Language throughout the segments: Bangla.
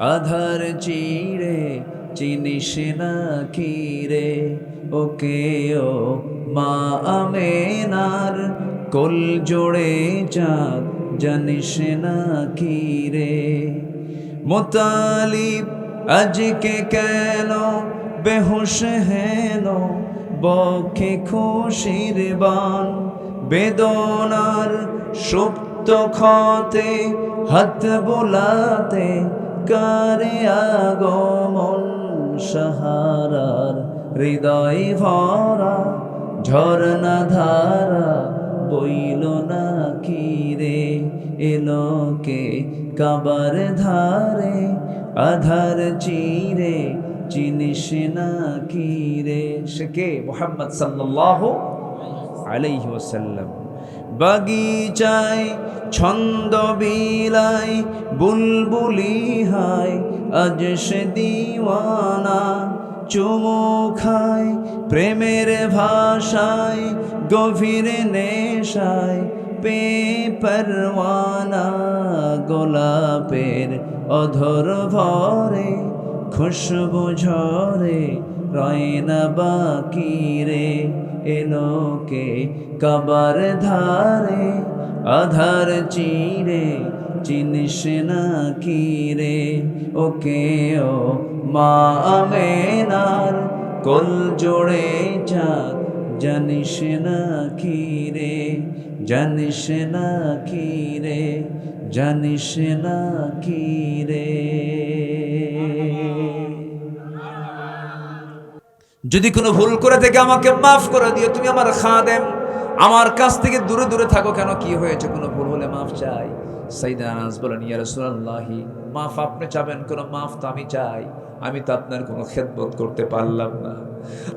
আধার চিড়ে চিনিস না কি রে? ওকে ও মা আমেনার কোল জোড়ে চাঁদ জানিস না কি রে? মোতালিব আজকে কেন বেহুশ হেন? বক্ষে খুশির বান, বেদনার সুপ্ত ক্ষতে হাত বোলাতে কারে আগমন সাহারার হৃদয় ভরা ঝরনা ধারা বইল না কি রে এলোকে কাবার ধারে আধার চিরে চিনিস না কি রে? সে কে? মোহাম্মদ সাল্লাল্লাহু আলাইহি ওয়াসাল্লাম। বাগিচায় ছন্দ বিলায়, বুলবুলি হায়, আজ সে দিওয়ানা চুমু খায়, প্রেমের ভাষায়, গভীর নেশায়, পে পরওয়ানা গোলাপের অধর ভরে, খুশবু ঝরে রয়না বাকি রে। এলোকে কাবার ধারে আধার চিরে, চিনিস না কি রে ওকে ও মা আমেনার কোল জোড়ে চাঁদ, জানিস না কি রে জানিস না কি রে জানিস না কি রে যদি কোনো ভুল করে থেকে আমাকে মাফ করে দিও, তুমি আমার খাদেম। আমার কাছ থেকে দূরে দূরে থাকো কেন? কি হয়েছে? কোনো ভুল হলে মাফ চাই। সাইদা আনাস বলেন, ইয়া রাসূলুল্লাহি, মাফ আপনি চাবেন, কোনো মাফ তো আমি চাই। আমি তো আপনার কোনো খেদমত করতে পারলাম না।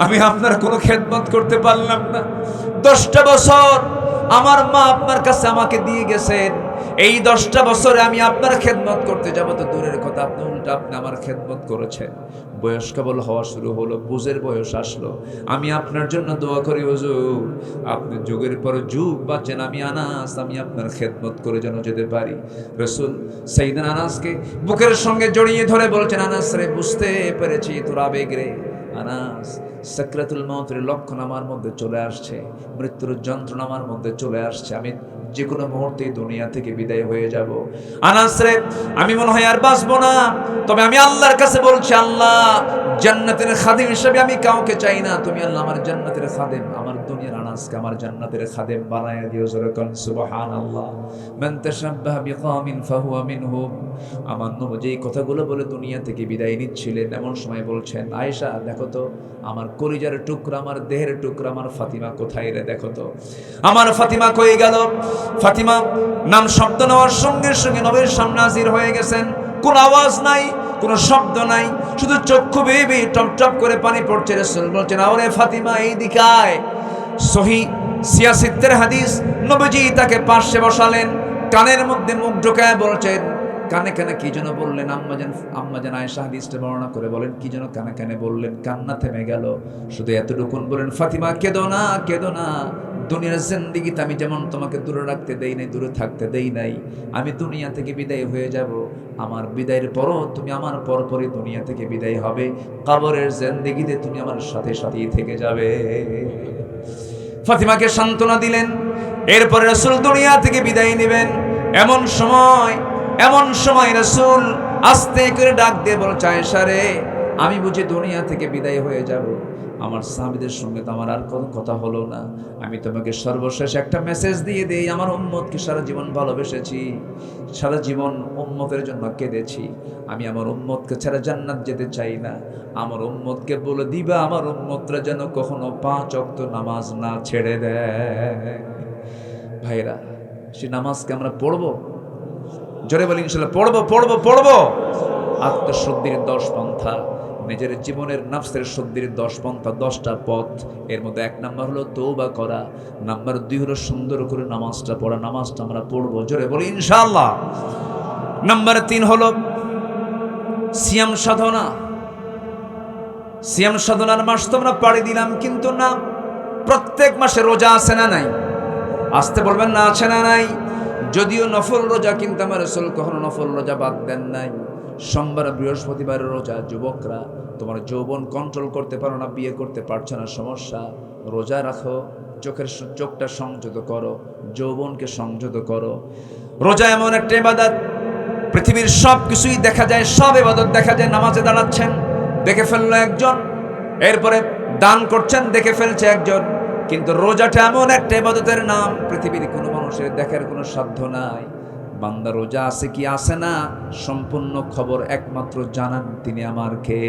আমি আপনার কোনো খেদমত করতে পারলাম না। দশটা বছর আমার মা আপনার কাছে আমাকে দিয়ে গেছেন। এই দশটা বছরে আমি আপনার খেদমত করতে যাব তো দূরের কথা আপনি উল্টা আপনি আমার খেদমত করেছেন? বয়স কেবল হওয়া শুরু হলো, বুঝের বয়স আসলো। আমি আপনার জন্য দোয়া করি, হুজুর। আপনি যুগের পর যুগ বাঁচেন, আমি আনাস, আমি আপনার খেদমত করে যেন যেতে পারি। রসুল সেইদিন আনাসকে বুকের সঙ্গে জড়িয়ে ধরে বলছেন, আনাস রে, বুঝতে পেরেছি তোর আবেগ রে। আনাস সাকরাতুল মতের লক্ষণ আমার মধ্যে চলে আসছে, মৃত্যুর যন্ত্রণা আমার মধ্যে চলে আসছে। আমি যে কোনো মুহূর্তে দুনিয়া থেকে বিদায় হয়ে যাব। আনাস রে, আমি মনে হয় আর বাঁচবো না। তবে আমি আল্লাহর কাছে বলছি, আল্লাহ, জান্নাতের খাদিম হিসেবে আমি কাউকে চাই না। তুমি আল্লাহ আমার জান্নাতের খাদিম, আমার দুনিয়ার আনাসকে আমার জান্নাতের খাদেম বানায় দিও যেরকম সুবহানাল্লাহ। মান তাশাব্বাহা বিকাওমিন ফাহুয়া মিনহুম। আমার নবী যেই কথাগুলো বলে দুনিয়া থেকে বিদায় নিচ্ছিলেন, এমন সময় বলছেন, আয়েশা, দেখো তো, আমার কলিজার টুকরা, আমার দেহের টুকরা, আমার ফাতিমা কোথায় রে, দেখো তো? আমার ফাতিমা কই গেল? ফাতিমা নাম শব্দ নেওয়ার সঙ্গে সঙ্গে নবীর সামনে হাজির হয়ে গেছেন। কোন আওয়াজ নাই, কোনো শব্দ নাই, শুধু চক্ষু বেয়ে টপ টপ করে পানি পড়ছে রসুল। বলছেন আরে ফাতিমা এই দিকায় সহি সিয়াসিত্তের হাদিস। নবীজি তাকে পাশে বসালেন, কানের মধ্যে মুখ ঢোকায় বলছেন, কানে কানে কি যেন বললেন আম্মাজান আম্মাজান আয়েশা হাদিসটা বর্ণনা করে বলেন, কি যেন কানে কানে বললেন, কান্না থেমে গেল। শুধু এতটুকুন বলেন, ফাতিমা, কেঁদো না কেঁদো না। দুনিয়ার জিন্দিগিতে আমি যেমন তোমাকে দূরে রাখতে দেই নাই, দূরে থাকতে দেই নাই, আমি দুনিয়া থেকে বিদায় হয়ে যাব। আমার বিদায়ের পরও তুমি আমার পরপরই দুনিয়া থেকে বিদায় হবে। কবরের জিন্দিগিতে তুমি আমার সাথে সাথেই থেকে যাবে। ফাতিমাকে সান্ত্বনা দিলেন। এরপরে রসুল দুনিয়া থেকে বিদায় নেবেন। এমন সময় এমন সময় রসুল আস্তে করে ডাক দিয়ে বল চায় সারে আমি বুঝি দুনিয়া থেকে বিদায় হয়ে যাব। আমার সাহাবিদের সঙ্গে তো আমার আর কোনো কথা হলো না। আমি তোমাকে সর্বশেষ একটা মেসেজ দিয়ে দিই, আমার উম্মতকে সারা জীবন ভালোবেসেছি, সারা জীবন উম্মতের জন্য কেঁদেছি। আমি আমার উম্মতকে ছাড়া জান্নাত যেতে চাই না। আমার উম্মতকে বলে দিবা, আমার উম্মতরা যেন কখনো পাঁচ অক্ত নামাজ না ছেড়ে দেয়। ভাইরা সে নামাজকে আমরা পড়ব? জোরে বলি ইনশাল্লাহ, পড়ব পড়ব পড়ব। আত্মশুদ্ধির দশ পন্থা। নিজের জীবনের নাফসের শুদ্ধির দশ পন্থা, দশটা পথ। এর মধ্যে এক নাম্বার হলো তৌবা করা। নাম্বার দুই হলো সুন্দর করে নামাজটা পড়া। নামাজটা আমরা পড়ব। জোরে বলি ইনশাল্লাহ নাম্বার তিন হলো সিয়াম সাধনা। সিয়াম সাধনার মাস তো আমরা পাড়ি দিলাম, কিন্তু না, প্রত্যেক মাসে রোজা আছে না নাই? আসতে বলবেন না, আছে না নাই? যদিও নফল রোজা, কিন্তু আমার রসুল কখনো নফল রোজা বাদ দেন নাই। সোমবার বৃহস্পতিবার রোজা, যুবকরা তোমার যৌবন কন্ট্রোল করতে পারো না, বিয়ে করতে পারছ না, সমস্যা। রোজা রাখো, চোখের চোখটা সংযত করো, যৌবনকে সংযত করো। রোজা এমন একটা ইবাদত, পৃথিবীর সব কিছুই দেখা যায়, সব ইবাদত দেখা যায়, নামাজে দাঁড়াচ্ছেন, দেখে ফেলল একজন, এরপরে দান করছেন, দেখে ফেলছে একজন। কিন্তু রোজাটা এমন একটা ইবাদতের নাম, পৃথিবীর কোনো মানুষের দেখার কোনো সাধ্য নাই। বান্দা রোজা আছে কি আছে না? সম্পূর্ণ খবর একমাত্র জানান তিনি আমার কে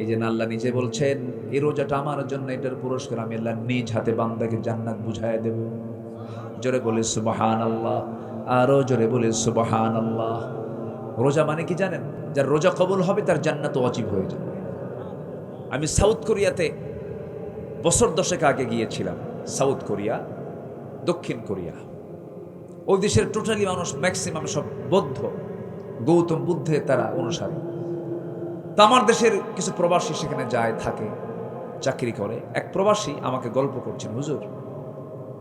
এই যে আল্লাহ নিজে বলছেন, এই রোজাটা আমার জন্য, এটার পুরস্কার আমি আল্লাহ নিজ হাতে বান্দাকে জান্নাত বুঝায় দেব। জোরে বলে সুবাহান আল্লাহ আরও জোরে বলে সুবাহান আল্লাহ রোজা মানে কি জানেন? যার রোজা কবুল হবে, তার জান্নাত অজীব হয়ে যাবে। আমি সাউথ কোরিয়াতে বছর দশেক আগে গিয়েছিলাম, সাউথ কোরিয়া, দক্ষিণ কোরিয়া। ওই দেশের টোটালি মানুষ ম্যাক্সিমাম সব বৌদ্ধ। গৌতম বুদ্ধের তারা অনুসারী। তা আমার দেশের কিছু প্রবাসী সেখানে যায়, থাকে, চাকরি করে। এক প্রবাসী আমাকে গল্প করছেন, হুজুর,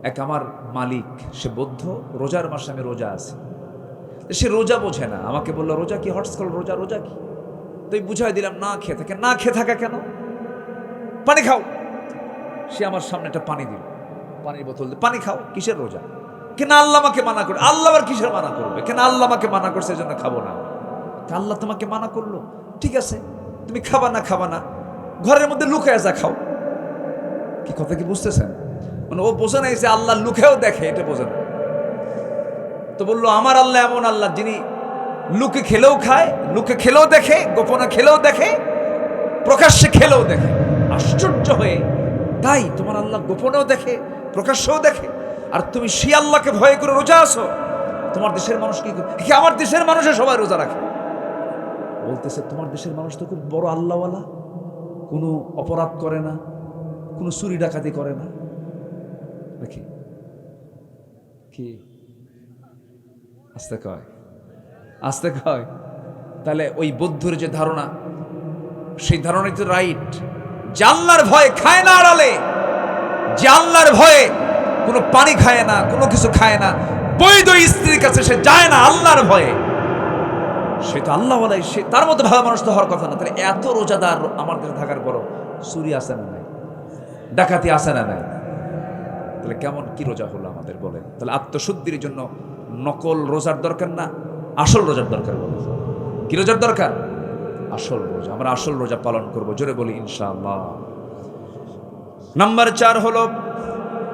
এক আমার মালিক, সে বৌদ্ধ, রোজার মাসে আমি রোজা আছি। সে রোজা বোঝে না। আমাকে বলল, রোজা কি? হটস্কল রোজা রোজা কি? তো বুঝাই দিলাম, না খেয়ে থাকে। না খেয়ে থাকা কেন? পানি খাও। সে আমার সামনে একটা পানি দিল। পানির বোতল পানি খাও, কিসের রোজা? কেন আল্লাহ আমাকে মানা করে আল্লাহ আবার কিসের মানা করবে? কেন আল্লাহ আমাকে মানা করছে জন্য খাব না? তা আল্লাহ তোমাকে মানা করল। ঠিক আছে, তুমি খাবা না খাবা না, ঘরের মধ্যে লুকায় যা খাও। কি কথা কি বুঝতেছেন? মানে ও বোঝে নাই যে আল্লাহ লুকেও দেখে, এটা বোঝে না। তো বলল, আমার আল্লাহ এমন আল্লাহ যিনি লুকে খেলেও খায়, লুকে খেলেও দেখে, গোপনে খেলেও দেখে, প্রকাশ্যে খেলেও দেখে। আশ্চর্য হয়ে, তাই তোমার আল্লাহ গোপনেও দেখে, প্রকাশ্যেও দেখে? আর তুমি সে ভয় করে রোজা আসো তোমার দেশের মানুষ কি করে? আমার দেশের মানুষে সবাই রোজা রাখে। বলতেছে, তোমার দেশের মানুষ তো খুব বড় আল্লাহওয়ালা। কোনো অপরাধ করে না, কোনো চুরি ডাকাতি করে না। দেখি কি? আস্তে কয়। আস্তে কয়। তাহলে ওই বৌদ্ধর যে ধারণা, সেই ধারণাই তো রাইট জানলার ভয়ে খায় না আড়ালে জানলার ভয়ে কোনো পানি খায় না, কোনো কিছু খায় না, বৈধ স্ত্রীর কাছে সে যায় না আল্লাহর ভয়ে। সে তো আল্লাহ বলাই সে তার মধ্যে ভালো মানুষ তো হওয়ার কথা না। তাহলে এত রোজাদার আমার কাছে থাকার পরও চুরি আসে না নাই? ডাকাতি আসে না নাই? তাহলে কেমন কি রোজা হলো আমাদের বলেন? তাহলে আত্মশুদ্ধির জন্য নকল রোজার দরকার না? আসল রোজার দরকার বলে কি রোজার দরকার? আসল রোজা। আমরা আসল রোজা পালন করব। জোরে বলি, ইনশাআল্লাহ। নাম্বার চার হলো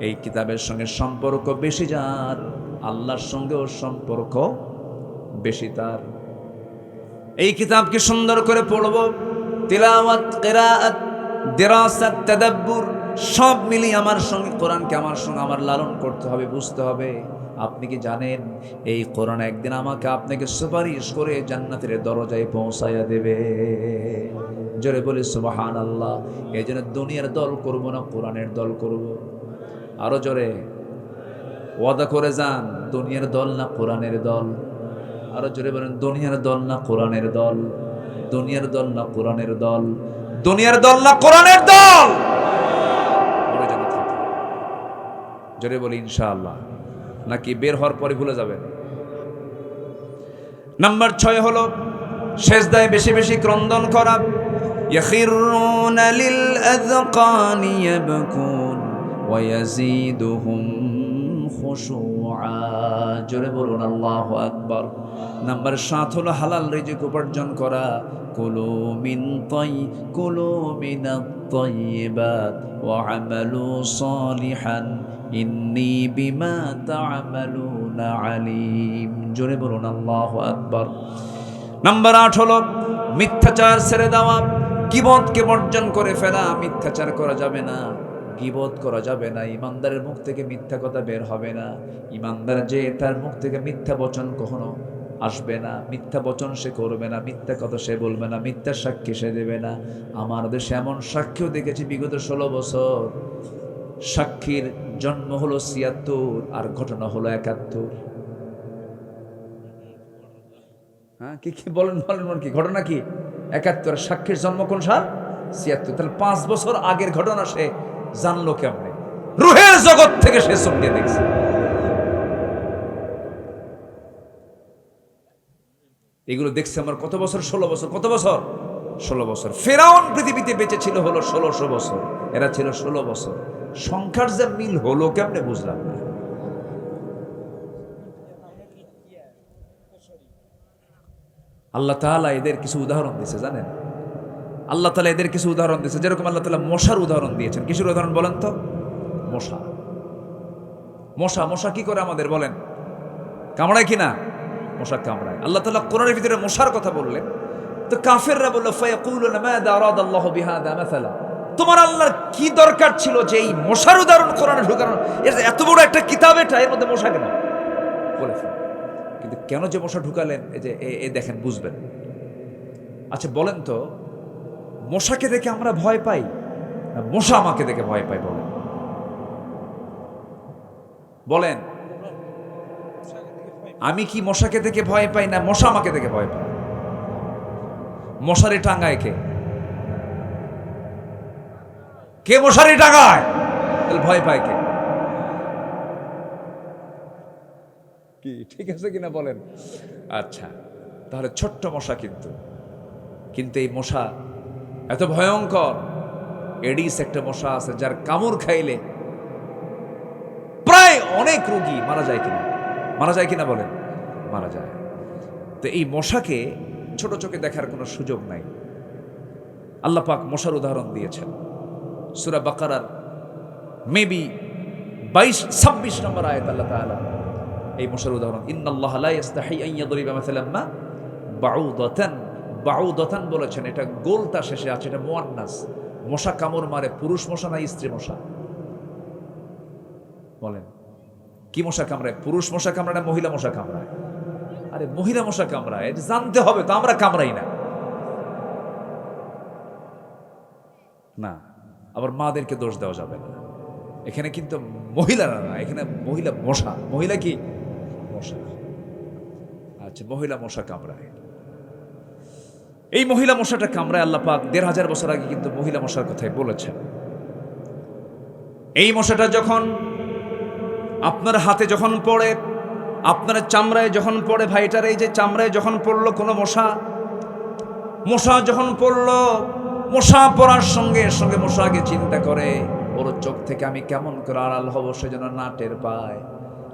এই কিতাবের সঙ্গে সম্পর্ক বেশি যার, আল্লাহর সঙ্গেও সম্পর্ক বেশি তার। এই কিতাবকে সুন্দর করে পড়ব। তিলাওয়াত, কেরাআত, দেরাসাত, তাদাব্বুর, সব মিলিয়ে আমার সঙ্গে, কোরআনকে আমার সঙ্গে আমার লালন করতে হবে, বুঝতে হবে। আপনি কি জানেন, এই কোরআন একদিন আমাকে আপনাকে সুপারিশ করে জান্নাতের দরজায় পৌঁছাইয়া দেবে। জোরে বলি সুবাহান আল্লাহ এই জন্য দুনিয়ার দল করব না, কোরআনের দল করব। আরো জোরে ওয়াদা করে যান দুনিয়ার দল না কোরআনের দল আরো জোরে বলেন দুনিয়ার দল না কোরআনের দল দুনিয়ার দল না কোরআনের দল দুনিয়ার দল না কোরআনের দল বলে যেন থাকে। জোরে বলি ইনশাআল্লাহ নাকি বের হওয়ার পরে ভুলে যাবেন নাম্বার ছয় হলো শেষদায় বেশি বেশি ক্রন্দন করা يخرون للأذقان يبكون ওয়াজিদুহুম জোরে বলুন, আল্লাহ আকবর। নাম্বার সাত হলো হালাল রিজিক উপার্জন করা। কুলো মিন তৈ কুলো মিন তৈবাত ও আমালু সলিহান। ইন্নি বিমা তামালু না আলিম। জোরে বলুন, আল্লাহ আকবর। নাম্বার আট হলো মিথ্যাচার ছেড়ে দেওয়া। কিবতকে বর্জন করে ফেলা, মিথ্যাচার করা যাবে না। গিবত করা যাবে না, ইমানদারের মুখ থেকে মিথ্যা কথা বের হবে না। ইমানদার যে তার মুখ থেকে মিথ্যা বচন কখনো আসবে না। মিথ্যা বচন সে করবে না, মিথ্যা কথা সে বলবে না, মিথ্যা সাক্ষী সে দেবে না। আমার দেশে এমন সাক্ষীও দেখেছি বিগত ষোলো বছর। সাক্ষীর জন্ম হলো ছিয়াত্তর আর ঘটনা হলো একাত্তর। হ্যাঁ কি কি বলেন বলেন বলেন কি, ঘটনা কি? একাত্তর, সাক্ষীর জন্ম কোন সাল? ছিয়াত্তর। তাহলে পাঁচ বছর আগের ঘটনা সে জানলো কেমনে? রুহের জগৎ থেকে সে সঙ্গে দেখছে। এগুলো দেখছে আমার কত বছর? ষোলো বছর। কত বছর? ষোলো বছর। ফেরাউন পৃথিবীতে বেঁচে ছিল হলো ষোলোশো বছর। এরা ছিল ষোলো বছর। সংখ্যার যে মিল হলো কেমনে বুঝলাম না। আল্লাহ তাআলা এদের কিছু উদাহরণ দিয়েছে, জানেন? আল্লাহ তালা এদের কিছু উদাহরণ দিয়েছে। যেরকম আল্লাহ তাআলা মশার উদাহরণ দিয়েছেন। কিসের উদাহরণ বলেন তো? মশা। মশা মশা কি করে আমাদের বলেন? কামড়ায় কি না? মশা কামড়ায়। আল্লাহ তালা কোরআনের ভিতরে মশার কথা বললেন। তো কাফেররা বলল মাসালা? তোমার আল্লাহর কি দরকার ছিল যে এই মশার উদাহরণ কোরআনে ঢুকানো? এত বড় একটা কিতাব এটা, এর মধ্যে মশা কেন? বলে কিন্তু কেন যে মশা ঢুকালেন, এই যে এ দেখেন, বুঝবেন। আচ্ছা বলেন তো মশাকে দেখে আমরা ভয় পাই। মশা আমাকে দেখে ভয় পাই বলেন। বলেন, আমি কি মশাকে দেখে ভয় পাই না মশা আমাকে দেখে ভয় পাই মশারি টাঙ্গায় কে? কে মশারি টাঙ্গায়? তাহলে ভয় পায় কে? কি, ঠিক আছে কিনা বলেন? আচ্ছা তাহলে ছোট্ট মশা কিন্তু। কিন্তু এই মশা এত ভয়ঙ্কর। এডিস একটা মশা আছে, যার কামড় খাইলে প্রায় অনেক রোগী মারা যায় কিনা? মারা যায় কিনা বলেন? মারা যায়। তো এই মশাকে ছোট চোখে দেখার কোনো সুযোগ নাই। আল্লাহ পাক মশার উদাহরণ দিয়েছেন। সুরা বাকারার মেবি বাইশ, ছাব্বিশ নম্বর আয়াত আল্লাহ তাআলা এই মশার উদাহরণ, ইন্নাল্লাহ লা ইস্তাহি আন বাউদাতান বলেছেন, এটা গোলতা শেষে আছে, এটা মুয়ান্নাস। মশা কামড় মারে, পুরুষ মশা না স্ত্রী মশা? বলেন, কি মশা কামড়ায়? পুরুষ মশা কামড়ায় না মহিলা মশা কামড়ায়? আরে, মহিলা মশা কামড়ায়, এটা জানতে হবে তো, আমরা কামড়াই না। না, আবার মাদেরকে দোষ দেওয়া যাবে না। এখানে কিন্তু মহিলারা না, এখানে মহিলা মশা। মহিলা কি? মশা। আচ্ছা মহিলা মশা কামড়ায়। এই মহিলা মশাটা কামড়ায় আল্লাহ পাক দেড় হাজার বছর আগে কিন্তু মহিলা মশার কথাই বলেছেন। এই মশাটা যখন আপনার হাতে যখন পড়ে, আপনার চামড়ায় যখন পড়ে, ভাইটার এই যে চামড়ায় যখন পড়ল কোনো মশা মশা যখন পড়ল, মশা পড়ার সঙ্গে সঙ্গে মশা আগে চিন্তা করে, ওর চোখ থেকে আমি কেমন করে আড়াল হব সে যেন না টের পায়।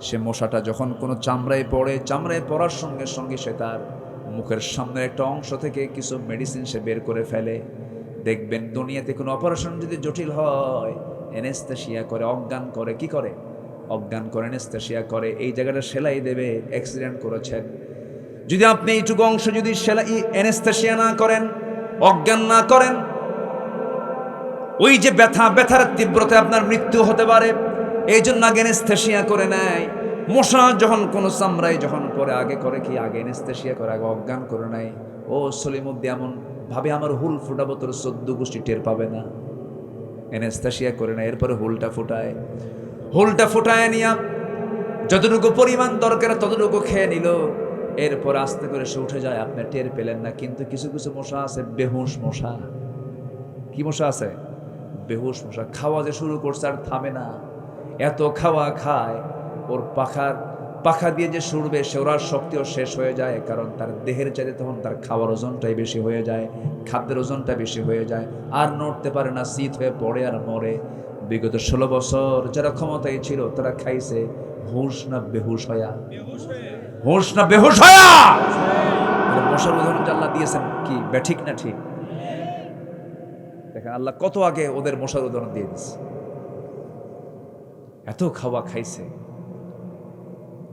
সে মশাটা যখন কোনো চামড়ায় পড়ে, চামড়ায় পড়ার সঙ্গে সঙ্গে সে তার মুখের সামনের একটা অংশ থেকে কিছু মেডিসিন সে বের করে ফেলে। দেখবেন দুনিয়াতে কোনো অপারেশন যদি জটিল হয় এনেস্তেশিয়া করে, অজ্ঞান করে, কি করে? অজ্ঞান করে এনেস্তেশিয়া করে, এই জায়গাটা সেলাই দেবে অ্যাক্সিডেন্ট করেছেন যদি আপনি এইটুকু অংশ যদি সেলাই এনেস্তেশিয়া না করেন, অজ্ঞান না করেন, ওই যে ব্যথা, ব্যথার তীব্রতায় আপনার মৃত্যু হতে পারে এই জন্য আগে এনেস্থেশিয়া করে নেয়। মশা যখন কোনো চামড়ায় যখন পরে আগে করে কি, আগে এনেস্থেশিয়া করে, আগে অজ্ঞান করে নেয় ও সলিমুদ্দি এমন ভাবে আমার হুল ফুটাবো, তোর চোদ্দ গোষ্ঠী টের পাবে না। এনেস্থেশিয়া করে নেয় এরপরে হুলটা ফুটায়। হুলটা ফুটায় নিয়া যতটুকু পরিমাণ দরকার ততটুকু খেয়ে নিল। এরপর আস্তে করে সে উঠে যায়, আপনি টের পেলেন না, কিন্তু কিছু কিছু মশা আছে, বেহুশ মশা। কি মশা আছে? বেহুশ মশা। খাওয়া যে শুরু করছে আর থামে না। এত খাওয়া খায় ওর পাখার পাখা দিয়ে যে সুরবে, সে ওরার শক্তিও শেষ হয়ে যায়, কারণ তার দেহের চাইতে তখন তার খাওয়ার ওজনটাই বেশি হয়ে যায়, খাদ্যের ওজনটা বেশি হয়ে যায়, আর নড়তে পারে না, শীত হয়ে পড়ে আর মরে। বিগত ষোলো বছর যারা ক্ষমতায় ছিল, তারা খাইছে হুঁশ না বেহুশ হয়া হুঁশ না বেহুশ হয়া মশার উদাহরণ আল্লাহ দিয়েছেন কি ব্যাঠিক না ঠিক? দেখেন, আল্লাহ কত আগে ওদের মশার উদাহরণ দিয়ে দিচ্ছে এত খাওয়া খাইছে।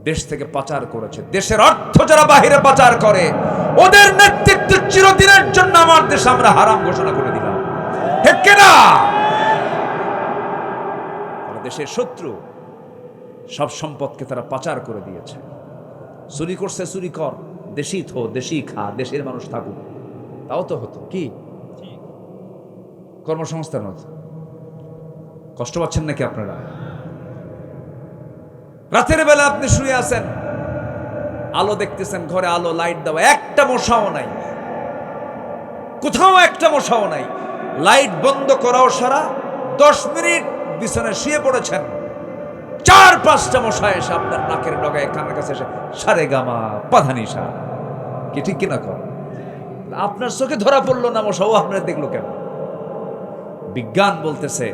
দেশ থেকে পাচার করেছে। দেশের অর্থ যারা বাহিরে পাচার করে ওদের নেতৃত্ব চিরদিনের জন্য আমার দেশ আমরা হারাম ঘোষণা করে দিলাম। ঠিক কিনা? দেশের শত্রু। সব সম্পদকে তারা পাচার করে দিয়েছে। চুরি করছে চুরি কর। দেশি থো দেশি খা দেশের মানুষ থাকুক। তাও তো হতো। কি? কর্মসংস্থান হতো। কষ্ট পাচ্ছেন নাকি আপনারা? রাতের বেলা আপনি শুয়ে আছেন। আলো দেখতেছেন, ঘরে আলো লাইট দেওয়া, একটা মশাও নাই। কোথাও একটা মশাও নাই। লাইট বন্ধ করাও সারা, দশ মিনিট বিছানায় শুয়ে পড়েছেন। চার, পাঁচটা মশা এসে আপনার নাকের ডগায়, কানের কাছে এসে, সারে গামা পাধানিসা কি ঠিক কিনা কর আপনার চোখে ধরা পড়ল না মশা, ও আপনার দেখল কেন? বিজ্ঞান বলতেছে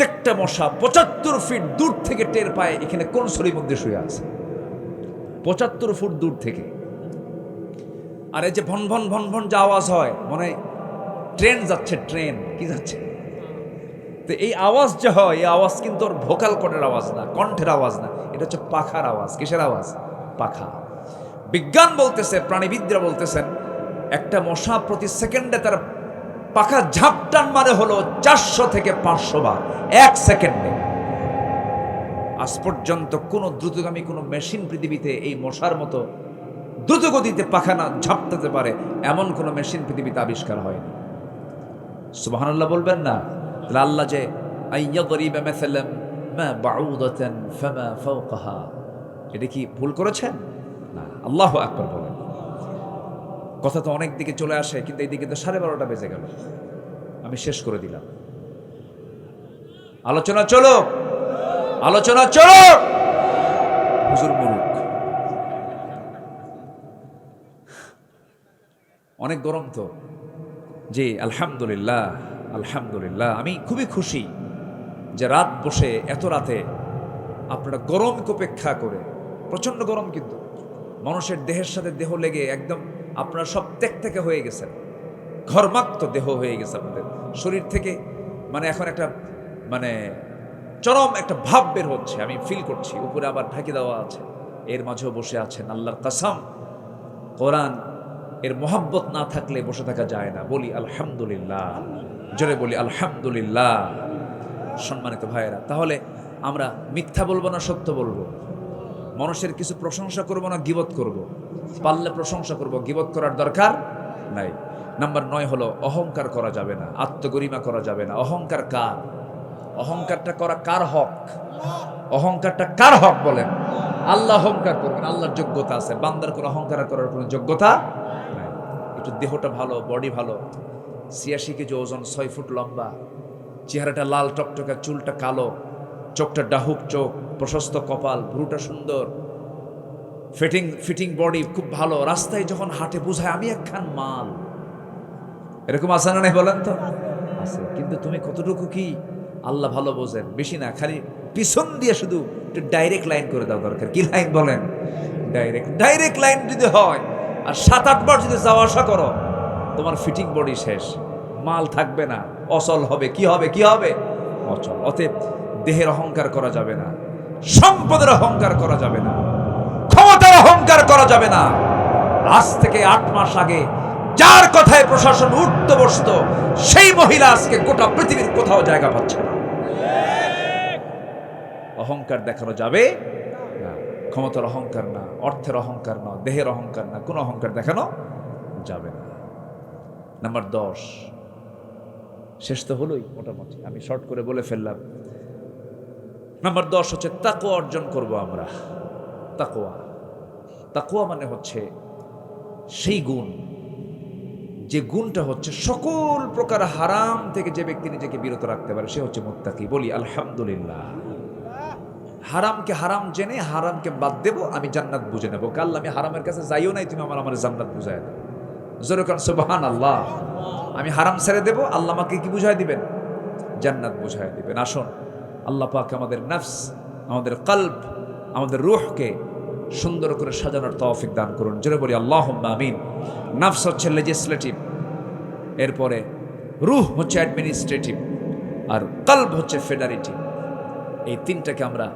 প্রত্যেকটা মশা পঁচাত্তর ফিট দূর থেকে টের পায় এখানে কোন শরীর মধ্যে শুয়ে আছে। পঁচাত্তর ফুট দূর থেকে। আর এই যে ভন ভন ভন ভন যে আওয়াজ হয়, মনে ট্রেন যাচ্ছে, ট্রেন, কি যাচ্ছে? তো এই আওয়াজ যে হয়, এই আওয়াজ কিন্তু ওর ভোকাল কর্ডের আওয়াজ না, কণ্ঠের আওয়াজ না। এটা হচ্ছে পাখার আওয়াজ। কিসের আওয়াজ? পাখা। বিজ্ঞান বলতেছে, প্রাণীবিদরা বলতেছেন, একটা মশা প্রতি সেকেন্ডে তার পাখা ঝাপটান মানে হলো চারশো থেকে পাঁচশো বার। এক সেকেন্ডে। আজ পর্যন্ত কোনো দ্রুতগামী কোনো মেশিন পৃথিবীতে এই মশার মতো দ্রুত গতিতে পাখা না ঝাপটাতে পারে, এমন কোনো মেশিন পৃথিবীতে আবিষ্কার হয়নি। সুবহানাল্লাহ বলবেন না? আল্লাহ যে এটা কি ভুল করেছেন? না, আল্লাহু আকবার বলেন। কথা তো অনেক দিকে চলে আসে, কিন্তু এই দিকে তো সাড়ে বারোটা বেজে গেল। আমি শেষ করে দিলাম। আলোচনা চলো আলোচনা চলো হুজুর মুরুক অনেক গরম তো। জি, আলহামদুলিল্লাহ আলহামদুলিল্লাহ। আমি খুবই খুশি যে রাত বসে এত রাতে আপনারা গরমকে উপেক্ষা করে, প্রচণ্ড গরম কিন্তু। মানুষের দেহের সাথে দেহ লেগে একদম আপনারা সব ত্যাগ থেকে হয়ে গেছেন। ঘরমাক্ত দেহ হয়ে গেছে আপনাদের। শরীর থেকে মানে এখন একটা মানে চরম একটা ভাব বের হচ্ছে, আমি ফিল করছি। উপরে আবার ঢাকি দেওয়া আছে। এর মাঝেও বসে আছেন আল্লাহর কাসাম। কোরআন এর মোহাব্বত না থাকলে বসে থাকা যায় না। বলি আলহামদুলিল্লাহ। জোরে বলি আলহামদুলিল্লাহ। সম্মানিত ভাইয়েরা, তাহলে আমরা মিথ্যা বলব না সত্য বলব? মানুষের কিছু প্রশংসা করব না, গিবত করব। পারলে প্রশংসা করব, গিবত করার দরকার নাই। নাম্বার নয় হলো, অহংকার করা যাবে না, আত্মগরিমা করা যাবে না। অহংকার কার? অহংকারটা করা কার হক? অহংকারটা কার হক বলেন? আল্লাহ অহংকার করবেন, আল্লাহর যোগ্যতা আছে। বান্দার কোনো অহংকার করার কোনো যোগ্যতা নাই। একটু দেহটা ভালো বডি ভালো। ছিয়াশি কেজি ওজন, ছয় ফুট লম্বা। চেহারাটা লাল, টকটকা, চুলটা কালো। চোখটা ডাহুক চোখ, প্রশস্ত কপাল ভ্রুটা সুন্দর ফিটিং ফিটিং বডি খুব ভালো। রাস্তায় যখন হাটে বুঝায়, আমি একখান মাল। এরকম আছে না নাই বলেন তো? আছে। কিন্তু তুমি কতটুকু কি আল্লাহ ভালো বোঝেন? বেশি না, খালি পিছন দিয়ে শুধু একটু ডাইরেক্ট লাইন করে দাও দরকার। কি লাইন বলেন? ডাইরেক্ট ডাইরেক্ট লাইন যদি হয়, আর সাত আটবার যদি যাওয়া আসা করো, তোমার ফিটিং বডি শেষ। মাল থাকবে না, অচল হবে। কি হবে? কি হবে? অচল। অতএব দেহের অহংকার করা যাবে না, সম্পদের অহংকার করা যাবে না, ক্ষমতার অহংকার করা যাবে না। আজ থেকে আট মাস আগে যার কথায় প্রশাসন উঠতে বসত সেই মহিলা আজকে গোটা পৃথিবীর কোথাও জায়গা পাচ্ছে না। অহংকার দেখানো যাবে না, ক্ষমতার অহংকার না, অর্থের অহংকার না, দেহের অহংকার না, কোনো অহংকার দেখানো যাবে না। নাম্বার দশ, শেষ তো হলোই মোটামুটি, আমি শর্ট করে বলে ফেললাম। নাম্বার দশ হচ্ছে তাকোয়া অর্জন করব আমরা। তাকোয়া তাকোয়া মানে হচ্ছে সেই গুণ। যে গুণটা হচ্ছে সকল প্রকার হারাম থেকে যে ব্যক্তি নিজেকে বিরত রাখতে পারে, সে হচ্ছে মুত্তাকি। বলি, আলহামদুলিল্লাহ। হারামকে হারাম জেনে হারামকে বাদ দেব, আমি জান্নাত বুঝে নেব। কাল আমি হারামের কাছে যাইও নাই, তুমি আমার আমার জান্নাত বুঝাই দেবো জোরে কারণ সুবহান আল্লাহ আমি হারাম ছেড়ে দেবো, আল্লাহ আমাকে কি বুঝাই দিবেন? জান্নাত বুঝাই দিবেন। আসুন। আল্লাহ পাক আমাদের নফস, আমাদের কল্ব, আমাদের রুহকে সুন্দর করে সাজানোর তৌফিক দান করুন। জোরে বলি আল্লাহ আমিন। নফস হচ্ছে লেজিসলেটিভ এরপরে রুহ হচ্ছে অ্যাডমিনিস্ট্রেটিভ আর কল্ব হচ্ছে ফেডারেটিভ এই তিনটাকে আমরা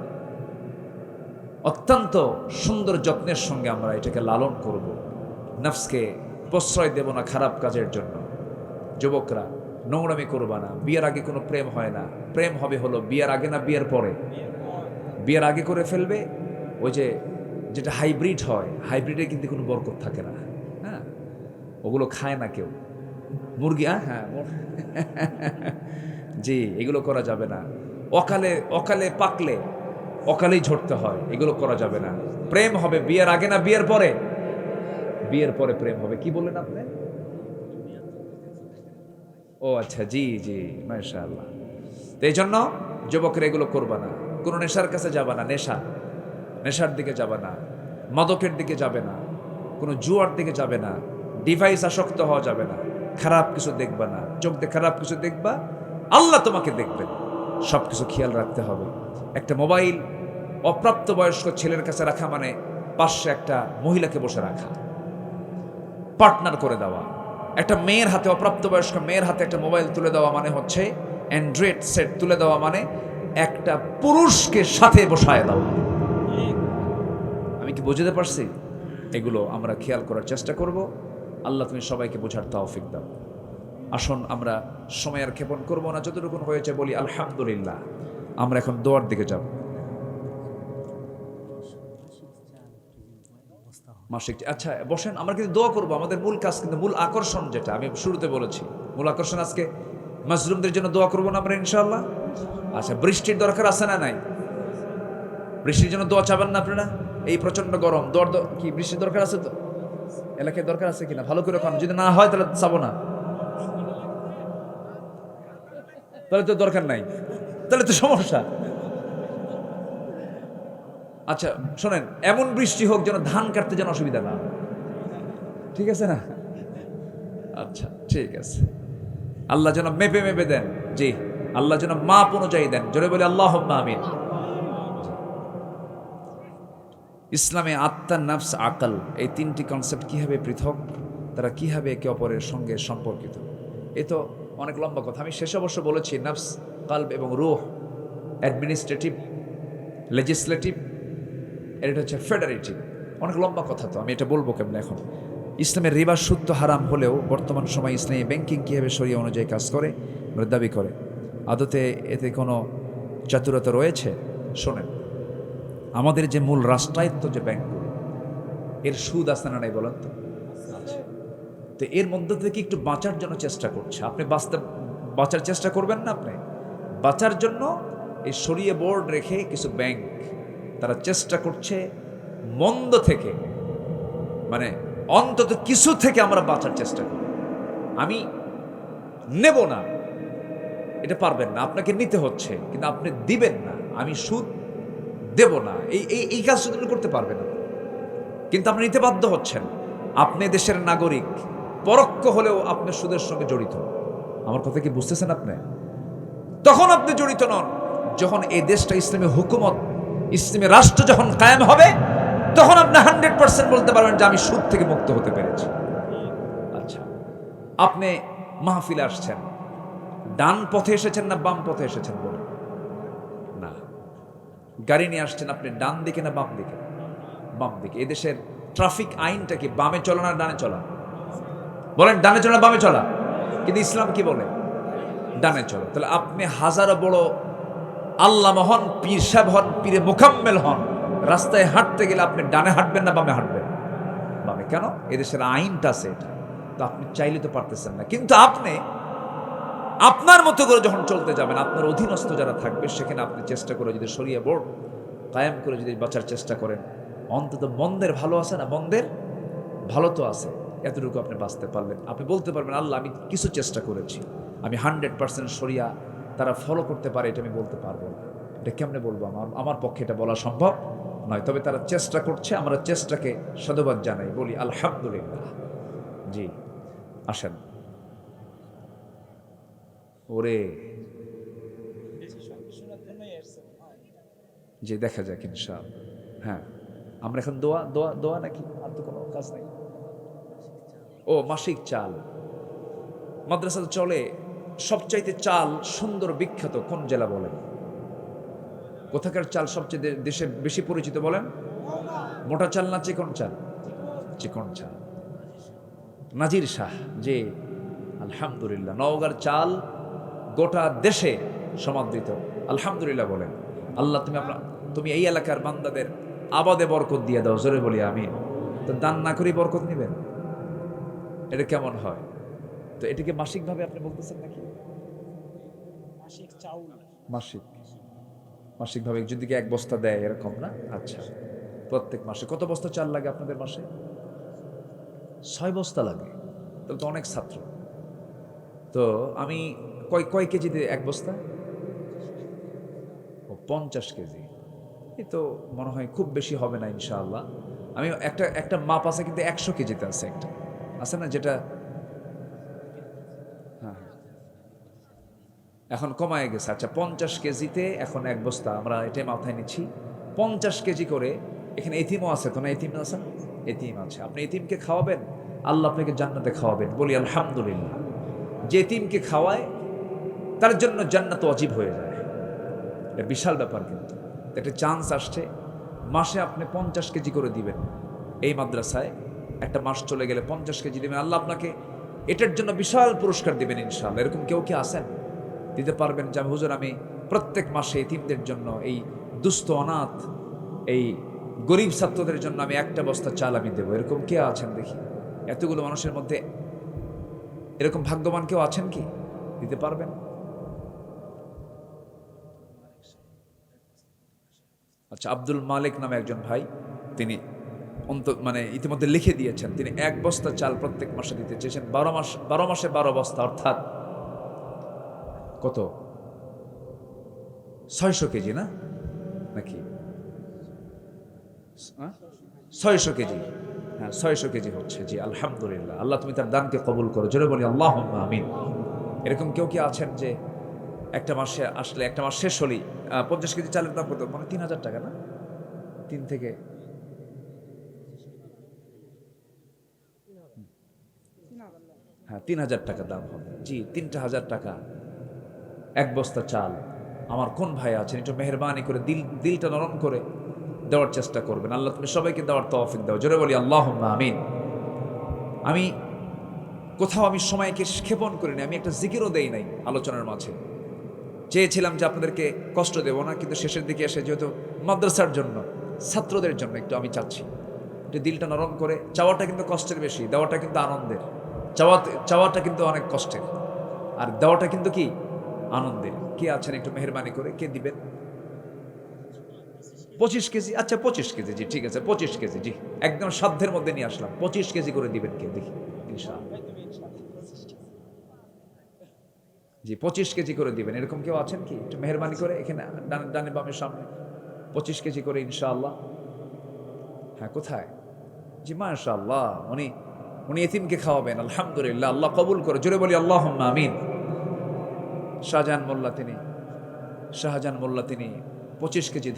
অত্যন্ত সুন্দর যত্নের সঙ্গে আমরা এটাকে লালন করব। নফসকে প্রশ্রয় দেব না খারাপ কাজের জন্য। যুবকরা নোংরামি করবা না। বিয়ের আগে কোনো প্রেম হয় না। প্রেম হবে হলো বিয়ের আগে না বিয়ের পরে? বিয়ের আগে করে ফেলবে? ওই যে, যেটা হাইব্রিড হয়, হাইব্রিডে কিন্তু কোনো বরকত থাকে না। হ্যাঁ? ওগুলো খায় না কেউ। মুরগি হ্যাঁ হ্যাঁ জি, এগুলো করা যাবে না। অকালে অকালে পাকলে, অকালেই ঝরতে হয়, এগুলো করা যাবে না। প্রেম হবে বিয়ের আগে না বিয়ের পরে? বিয়ের পরে প্রেম হবে। কি বললেন আপনি? ও আচ্ছা জি জি, মাশাআল্লাহ। তো এই জন্য যুবকেরা এগুলো করবা না। কোনো নেশার কাছে যাবা না, নেশা। নেশার দিকে যাবে না, মাদকের দিকে যাবে না, কোনো জুয়ার দিকে যাবে না ডিভাইস আসক্ত হওয়া যাবে না, খারাপ কিছু দেখবা না, চোখ দিয়ে খারাপ কিছু দেখবা, আল্লাহ তোমাকে দেখবেন। সব কিছু খেয়াল রাখতে হবে। একটা মোবাইল অপ্রাপ্ত বয়স্ক ছেলের কাছে রাখা মানে পাশে একটা মহিলাকে বসে রাখা পার্টনার করে দেওয়া। একটা মেয়ের হাতে, অপ্রাপ্তবয়স্ক মেয়ের হাতে একটা মোবাইল তুলে দেওয়া মানে হচ্ছে অ্যান্ড্রয়েড সেট তুলে দেওয়া মানে একটা পুরুষকে সাথে বসায় দেওয়া আমি কি বুঝতে পারছি? এগুলো আমরা খেয়াল করার চেষ্টা করব। আল্লাহ তুমি সবাইকে বোঝার তৌফিক দাও। আসুন আমরা সময় আর ক্ষেপণ করব না, যতটুকুন হয়েছে বলি আলহামদুলিল্লাহ। আমরা এখন দোয়ার দিকে যাব। মাসিক আচ্ছা বসেন, আমরা কিন্তু দোয়া করব। আমাদের মূল কাজ কিন্তু, মূল আকর্ষণ যেটা, আমি শুরুতে বলেছি। মূল আকর্ষণ আজকে মাশরুমদের জন্য দোয়া করব না আমরা ইনশাল্লাহ আচ্ছা বৃষ্টির দরকার আছে না নাই? বৃষ্টির জন্য দোয়া চাবেন না আপনারা? এই প্রচণ্ড গরম দর কি, বৃষ্টির দরকার আছে তো? এলাকায় দরকার আছে কিনা? ভালো করে খান যদি না হয় তাহলে চাবো না। তাহলে তো দরকার নাই। তাহলে তো সমস্যা। আচ্ছা শোনেন, এমন বৃষ্টি হোক যেন ধান কাটতে যেন অসুবিধা না ঠিক আছে না? আচ্ছা ঠিক আছে। আল্লাহ যেন মেপে মেপে দেন। জি, আল্লাহ যেন মাপ অনুযায়ী দেন। জোরে বলে আল্লাহ আমিন। ইসলামে আত্মা নাফস আকল, এই তিনটি কনসেপ্ট কীভাবে পৃথক? তারা কীভাবে একে অপরের সঙ্গে সম্পর্কিত? এ তো অনেক লম্বা কথা। আমি শেষ অবশ্য বলেছি, নাফস, কাল্ব এবং রুহ অ্যাডমিনিস্ট্রেটিভ লেজিসলেটিভ এর এটা হচ্ছে ফেডারেটিভ অনেক লম্বা কথা তো আমি এটা বলব কেমন এখন? ইসলামের রিবা সুদ হারাম হলেও বর্তমান সময় ইসলামী ব্যাংকিং কীভাবে সরিয়ে অনুযায়ী কাজ করে বলে দাবি করে। আদতে এতে কোনো চাতুরতা রয়েছে? শোনেন আমাদের যে মূল রাষ্ট্রায়ত্ত যে ব্যাংকগুলো এর সুদ আছে না নাই বলেন তো? আছে। তো এর মধ্যে থেকে একটু বাঁচার জন্য চেষ্টা করছে। আপনি বাঁচতে বাঁচার চেষ্টা করবেন না আপনি? বাঁচার জন্য এই সরিয়ে বোর্ড রেখে কিছু ব্যাংক তারা চেষ্টা করছে মন্দ থেকে মানে অন্তত কিছু থেকে আমরা বাঁচার চেষ্টা করি। আমি নেব না। এটা পারবেন না, আপনাকে নিতে হচ্ছে, কিন্তু আপনি দিবেন না। আমি সুদ দেব না। এই এই এই কাজ শুধু করতে পারবেন না। কিন্তু আপনি নিতে বাধ্য হচ্ছেন। আপনি দেশের নাগরিক, পরোক্ষ হলেও আপনি সুদের সঙ্গে জড়িত। আমার কথা কি বুঝতেছেন আপনি? তখন আপনি জড়িত নন, যখন এই দেশটা ইসলামী হুকুমত ইসলামী রাষ্ট্র যখন কায়েম হবে, তখন আপনি হান্ড্রেড পার্সেন্ট বলতে পারবেন যে আমি সুদ থেকে মুক্ত হতে পেরেছি। আচ্ছা আপনি মাহফিলে আসছেন, ডান পথে এসেছেন না বাম পথে এসেছেন বলে না। গাড়ি নিয়ে আসছেন আপনি ডান দিকে না বাম দিকে? বাম দিকে। এদেশের ট্রাফিক আইনটা কি, বামে চলা না ডানে চলা? বলেন, ডানে চলা বামে চলা? কিন্তু ইসলাম কি বলে? ডানে চলো। তাহলে আপনি হাজারো বড় আল্লাহ হন পীর সাহেব হন, পীরে মোকাম্মেল হন। রাস্তায় হাঁটতে গেলে আপনি ডানে হাঁটবেন না বামে হাঁটবেন। বামে কেন? এদেশের আইনটা আছে এটা। তো আপনি চাইলে তো পারতেছেন না। কিন্তু আপনি, আপনার মতো করে যখন চলতে যাবেন, আপনার অধীনস্থ যারা থাকবে, সেখানে আপনি চেষ্টা করে যদি সরিয়ে বোর্ড, কায়েম করে যদি বাঁচার চেষ্টা করেন, অন্তত মন্দের ভালো আছে না মন্দের ভালো তো আছে। এতটুকু আপনি বাঁচতে পারলেন। আপনি বলতে পারবেন, আল্লাহ, আমি কিছু চেষ্টা করেছি। আমি হান্ড্রেড পার্সেন্ট সরিয়া তারা ফলো করতে পারে এটা আমি বলতে পারব না। এটা কেমনে বলব? আমার আমার পক্ষে এটা বলা সম্ভব নয়। তবে তারা চেষ্টা করছে, আমরা চেষ্টাকে সাধুবাদ জানাই, বলি আলহামদুলিল্লাহ। জি, আসেন। ওরে। যে দেখা যাক ইনশাল হ্যাঁ আমরা এখন দোয়া দোয়া দোয়া নাকি? আর তো কোনো কাজ নাই। ও, মাসিক চাল। মাদ্রাসা চলে। সবচাইতে চাল সুন্দর বিখ্যাত কোন জেলা বলেন? কোথাকার চাল সবচেয়ে দেশে বেশি পরিচিত বলেন? মোটা চাল না চিকন চাল? চিকন চাল। নাজির শাহ যে আলহামদুলিল্লাহ। নওগাঁর চাল গোটা দেশে সমাদৃত। আলহামদুলিল্লাহ বলেন। আল্লাহ তুমি আমরা তুমি এই এলাকার বান্দাদের আবাদে বরকত দিয়ে দাও, জোরে বলি আমি তো দান না করেই বরকত নেবেন? এটা কেমন হয়? তো এটাকে মাসিকভাবে আপনি বলতেছেন নাকি? মাসিক চাউল। মাসিক। মাসিকভাবে যদি কি এক বস্তা দেয় এরকম না? আচ্ছা। প্রত্যেক মাসে। কত বস্তা চাল লাগে আপনাদের মাসে? ছয় বস্তা লাগে। তাহলে তো অনেক ছাত্র। তো আমি কয় কয় কেজি কেজিতে এক বস্তা? ও পঞ্চাশ কেজি। এই তো মনে হয় খুব বেশি হবে না ইনশাআল্লাহ। আমি একটা একটা মাপ আছে কিন্তু একশো কেজিতে আছে একটা। আছে না? যেটা হ্যাঁ হ্যাঁ এখন কমায় গেছে। আচ্ছা পঞ্চাশ কেজিতে এখন এক বস্তা, আমরা এটাই মাথায় নিচ্ছি। পঞ্চাশ কেজি করে, এখানে এতিমও আছে তো না এতিম আছে? না? এতিম আছে। আপনি এতিমকে খাওয়াবেন, আল্লাহ আপনাকে জান্নাতে খাওয়াবেন। বলি, আলহামদুলিল্লাহ। যে এতিমকে খাওয়ায়, তার জন্য জান্নাত অজীব হয়ে যায়। এটা বিশাল ব্যাপার কিন্তু। একটা চান্স আসছে, মাসে আপনি পঞ্চাশ কেজি করে দিবেন। এই মাদ্রাসায় একটা মাস চলে গেলে পঞ্চাশ কেজি দিবেন। আল্লাহ আপনাকে এটার জন্য বিশাল পুরস্কার দিবেন ইনশাল্লাহ এরকম কেউ কি আসেন দিতে পারবেন। যে আমি হুজুর, আমি প্রত্যেক মাসে এতিমদের জন্য এই দুস্থ অনাথ, এই গরিব ছাত্রদের জন্য আমি একটা বস্তা চাল আমি দেবো। এরকম কে আছেন দেখি? এতগুলো মানুষের মধ্যে এরকম ভাগ্যবান কেউ আছেন কি? দিতে পারবেন? আচ্ছা আব্দুল মালিক নামে একজন ভাই, তিনি অন্ত মানে ইতিমধ্যে লিখে দিয়েছেন, তিনি এক বস্তা চাল প্রত্যেক মাসে দিতে চেয়েছেন। বারো মাস, বারো মাসে বারো বস্তা, অর্থাৎ কত? ছয়শো কেজি না? নাকি? ছয়শো কেজি। হ্যাঁ ছয়শো কেজি হচ্ছে, জি, আলহামদুলিল্লাহ। আল্লাহ তুমি তার দানকে কবুল করো। জোরে বলি আল্লাহ আমিন। এরকম কেউ কি আছেন যে একটা মাসে আসলে, একটা মাস শেষ হলেই পঞ্চাশ কেজি চালের দাম কত? মানে তিন হাজার টাকা না? তিন থেকে হ্যাঁ তিন হাজার টাকা দাম হবে। জি, তিনটা হাজার টাকা। এক বস্তা চাল। আমার কোন ভাই আছেন? একটু মেহরবানি করে দিল, দিলটা নরম করে দেওয়ার চেষ্টা করবেন। আল্লাহ তুমি সবাইকে দেওয়ার তৌফিক দাও। জোরে বলি আল্লাহ আমিন। আমি কোথাও আমি সময়কে ক্ষেপণ করিনি, আমি একটা জিকিরও দেই নাই আলোচনার মাঝে। চেয়েছিলাম যে আপনাদেরকে কষ্ট দেব না, কিন্তু শেষের দিকে এসে যেহেতু মাদ্রাসার জন্য, ছাত্রদের জন্য একটু আমি চাচ্ছি। একটু দিলটা নরম করে, চাওয়াটা কিন্তু কষ্টের বেশি, দেওয়াটা কিন্তু আনন্দের। চাওয়া চাওয়াটা কিন্তু অনেক কষ্টের। আর দেওয়াটা কিন্তু কি? আনন্দের কে আছেন একটু মেহরবানি করে? কে দিবেন? পঁচিশ কেজি? আচ্ছা পঁচিশ কেজি, জি, ঠিক আছে, পঁচিশ কেজি, জি। একদম সাধ্যের মধ্যে নিয়ে আসলাম। পঁচিশ কেজি করে দিবেন কে? দেখি জি, পঁচিশ কেজি করে দিবেন। এরকম কেউ আছেন কি? একটু মেহরবানি করে এখানে, ডানে ডানে বামের সামনে। পঁচিশ কেজি করে, ইনশাআল্লাহ। হ্যাঁ কোথায়? জি, মাশাআল্লাহ, উনি উনি এতিমকে খাওয়াবেন, আলহামদুলিল্লাহ। আল্লাহ কবুল করে। জোরে বলি আল্লাহ আমিন। শাহজাহান মোল্লা তিনি শাহজাহান মোল্লা তিনি পঁচিশ কেজি